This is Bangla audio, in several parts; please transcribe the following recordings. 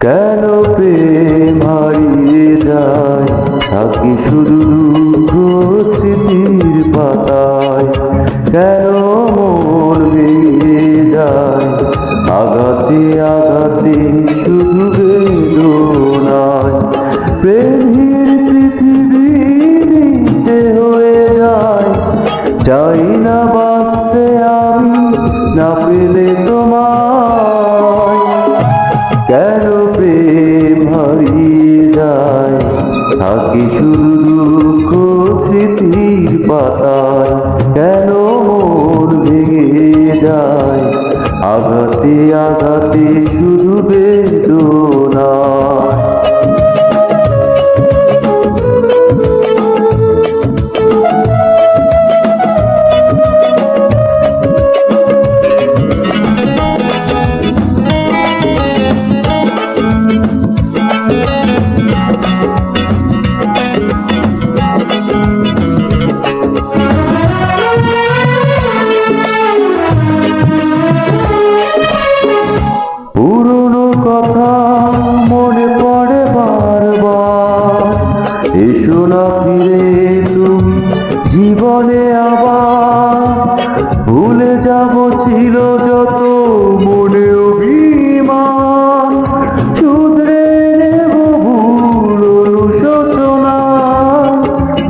কেন প্রেম হারিয়ে যায়? থাকি শুধু দুঃখ স্মৃতির পাতায়। কেন পৃথিবী নিতে হয়ে যায় চাই না বাঁচতে আমি না পেলে তোমায়। কেন প্রেম হারিয়ে যায়? থাকি শুধু দুঃখ স্মৃতির পাতায়। কেন মন ভেঙে যায়? আঘাতে আঘাতে শুধু বেদনা এসো না ফিরে তুমি। জীবনে আবার ভুলে যাব ছিল যত মনে অভিমান। শুধরে নেব ভুল অনুশোচনা।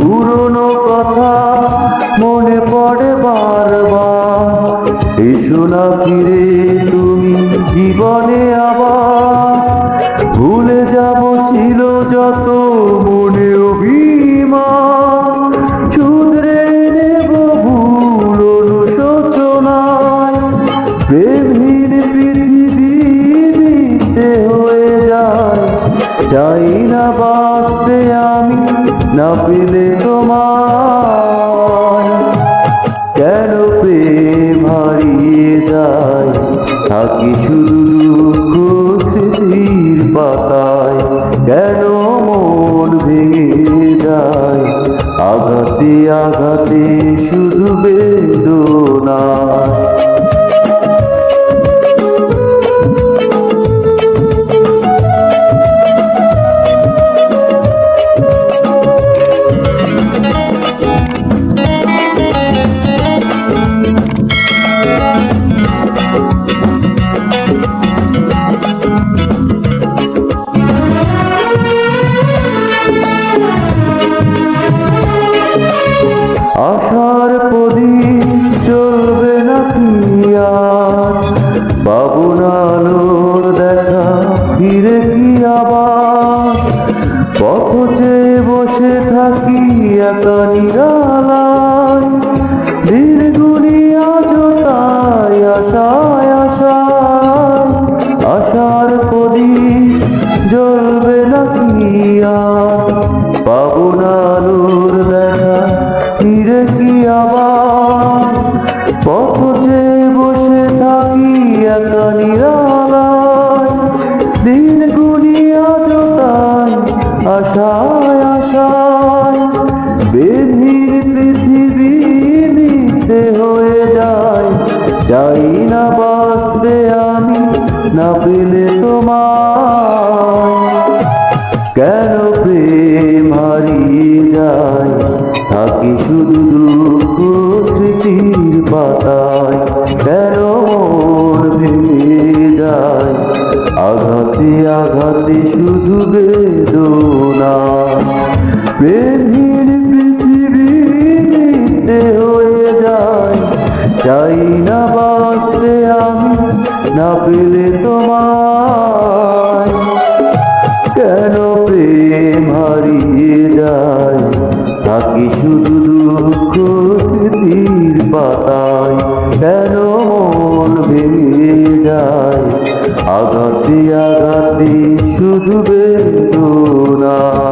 পুরনো কথা মনে পড়ে বারবার। এসো না ফিরে তুমি। জীবনে আবার ভুলে যাব ছিল যত প্রেমহীন পৃথিবী হয়ে যায়। চাই না বাঁচতে আমি, না পেলে তোমার কেন প্রেম হারিয়ে যায়? থাকি শুধু দুঃখ পাতায়। কেন মন ভেঙে যায়? আঘাতে আঘাতে শুধু বেদনা বসে থাকি একা নিরালায়। গুনিয়া তাই আশায় আশায়। আশার প্রদীপ জ্বলবে না কি আর? পাবো না আলোর দেখা কি আবার? পথ আশায় আশায় বেধির পৃথিবী মিথ্যে হয়ে যায়। চাই না বাঁচতে আমি, না পেলে তোমায়। কেন প্রেম হারিয়ে যায়? থাকি শুধু দুঃখ স্মৃতির পাতায়। আঘাতে আঘাতে শুধু বেদনা। প্রেমহীন পৃথিবী মিথ্যে হয়ে যায়। চাই না বাঁচতে আমি, না পেলে তোমায়। কেন প্রেম হারিয়ে যায়? থাকি শুধু দুঃখ স্মৃতির পাতায়। কেন মন ভেঙে যায়? আগাতি আগাতি শুধু বেদনা।